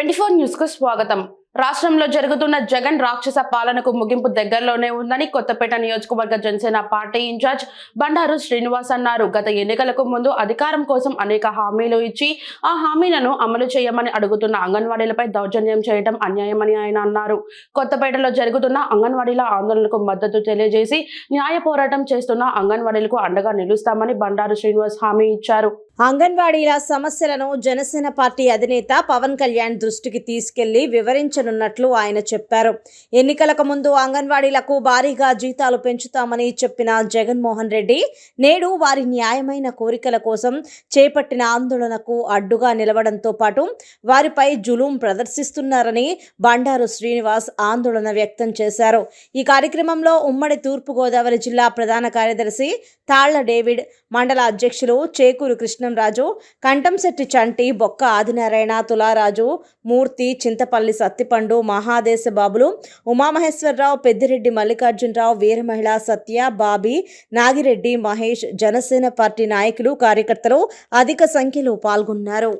Twenty ఫోర్కు స్వాగతం. రాష్ట్రంలో జరుగుతున్న జగన్ రాక్షస పాలనకు ముగింపు దగ్గరలోనే ఉందని కొత్తపేట నియోజకవర్గ జనసేన పార్టీ ఇన్ఛార్జ్ బండారు శ్రీనివాస్ అన్నారు. గత ఎన్నికలకు ముందు అధికారం కోసం అనేక హామీలు ఇచ్చి ఆ హామీలను అమలు చేయమని అడుగుతున్న అంగన్వాడీలపై దౌర్జన్యం చేయడం అన్యాయమని ఆయన అన్నారు. కొత్తపేటలో జరుగుతున్న అంగన్వాడీల ఆందోళనకు మద్దతు తెలియజేసి న్యాయ పోరాటం చేస్తున్న అంగన్వాడీలకు అండగా నిలుస్తామని బండారు శ్రీనివాస్ హామీ ఇచ్చారు. అంగన్వాడీల సమస్యలను జనసేన పార్టీ అధినేత పవన్ కళ్యాణ్ దృష్టికి తీసుకెళ్ళి వివరించనున్నట్లు ఆయన చెప్పారు. ఎన్నికలకు ముందు అంగన్వాడీలకు భారీగా జీతాలు పెంచుతామని చెప్పిన జగన్మోహన్ రెడ్డి నేడు వారి న్యాయమైన కోరికల కోసం చేపట్టిన ఆందోళనకు అడ్డుగా నిలవడంతో పాటు వారిపై జులుం ప్రదర్శిస్తున్నారని బండారు శ్రీనివాస్ ఆందోళన వ్యక్తం చేశారు. ఈ కార్యక్రమంలో ఉమ్మడి తూర్పుగోదావరి జిల్లా ప్రధాన కార్యదర్శి తాళ్ళ డేవిడ్ మండల అధ్యక్షులు చేకూరు కృష్ణ రాజు కంటంశెట్టి చంటి బొక్క ఆదినారాయణ తులారాజు మూర్తి చింతపల్లి సత్తిపండు మహాదేశ బాబులు ఉమామహేశ్వరరావు పెద్దిరెడ్డి మల్లికార్జునరావు వీరమహిళ సత్య బాబీ నాగిరెడ్డి మహేష్ జనసేన పార్టీ నాయకులు కార్యకర్తలు అధిక సంఖ్యలో పాల్గొన్నారు.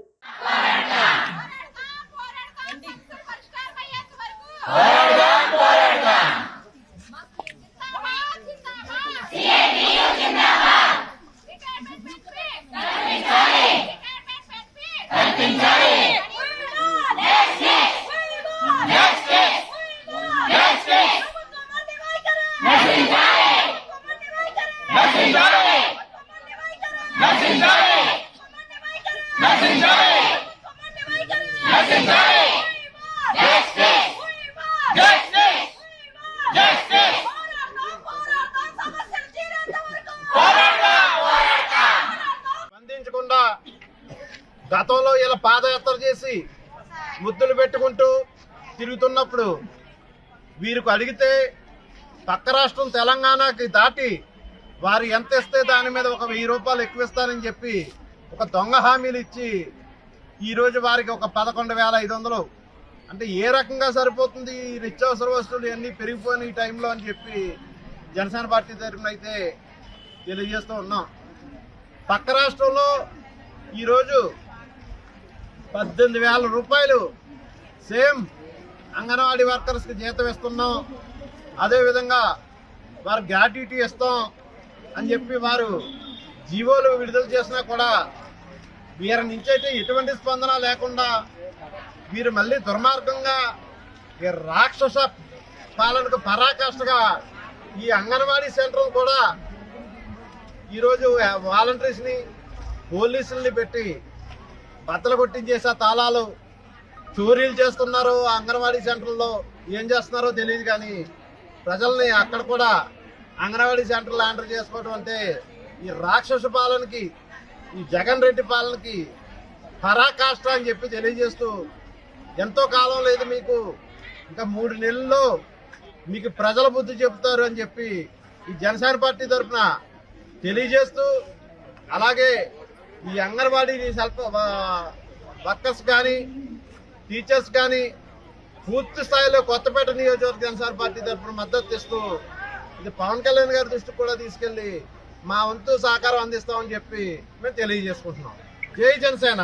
స్పందించకుండా గతంలో ఇలా పాదయాత్ర చేసి ముద్దులు పెట్టుకుంటూ తిరుగుతున్నప్పుడు వీరికి అడిగితే పక్క రాష్ట్రం తెలంగాణకి దాటి వారు ఎంత ఇస్తే దాని మీద ఒక వెయ్యి రూపాయలు ఎక్కువ ఇస్తారని చెప్పి ఒక దొంగ హామీలు ఇచ్చి ఈరోజు వారికి ఒక పదకొండు వేల ఐదు వందలు. అంటే ఏ రకంగా సరిపోతుంది ఈ నిత్యావసర వస్తువులు ఇవన్నీ పెరిగిపోయిన ఈ టైంలో అని చెప్పి జనసేన పార్టీ తరఫున అయితే తెలియజేస్తూ ఉన్నాం. పక్క రాష్ట్రంలో ఈరోజు పద్దెనిమిది వేల రూపాయలు సేమ్ అంగన్వాడీ వర్కర్స్కి జీతం ఇస్తున్నాం. అదేవిధంగా వారు గ్రాట్యుటీ ఇస్తాం. అని చెప్పి వారు జీవోలు విడుదల చేసినా కూడా వీరి నుంచి అయితే ఎటువంటి స్పందన లేకుండా వీరు మళ్ళీ దుర్మార్గంగా రాక్షస పాలనకు పరాకాష్ఠగా ఈ అంగన్వాడీ సెంటర్ కూడా ఈరోజు వాలంటీర్స్ని పోలీసుల్ని పెట్టి బద్దలు కొట్టించేసే తాళాలు చోరీలు చేస్తున్నారు అంగన్వాడీ సెంటర్లో ఏం చేస్తున్నారో తెలియదు కానీ ప్రజల్ని అక్కడ కూడా అంగన్వాడీ సెంటర్లు ఆంటర్ చేసుకోవడం అంటే ఈ రాక్షస పాలనకి ఈ జగన్ రెడ్డి పాలనకి పరాకాష్ట అని చెప్పి తెలియజేస్తూ ఎంతో కాలం లేదు మీకు. ఇంకా మూడు నెలల్లో మీకు ప్రజల బుద్ధి చెప్తారు అని చెప్పి ఈ జనసేన పార్టీ తరఫున తెలియజేస్తూ అలాగే ఈ అంగన్వాడీ సెల్ఫ్ వర్కర్స్ కానీ టీచర్స్ కానీ పూర్తి స్థాయిలో కొత్తపేట నియోజకవర్గ జనసేన పార్టీ తరఫున మద్దతు ఇస్తూ ఇది పవన్ కళ్యాణ్ గారి దృష్టికి కూడా తీసుకెళ్ళి మా వంతు సహకారం అందిస్తామని చెప్పి మేము తెలియజేసుకుంటున్నాం. జై జనసేన.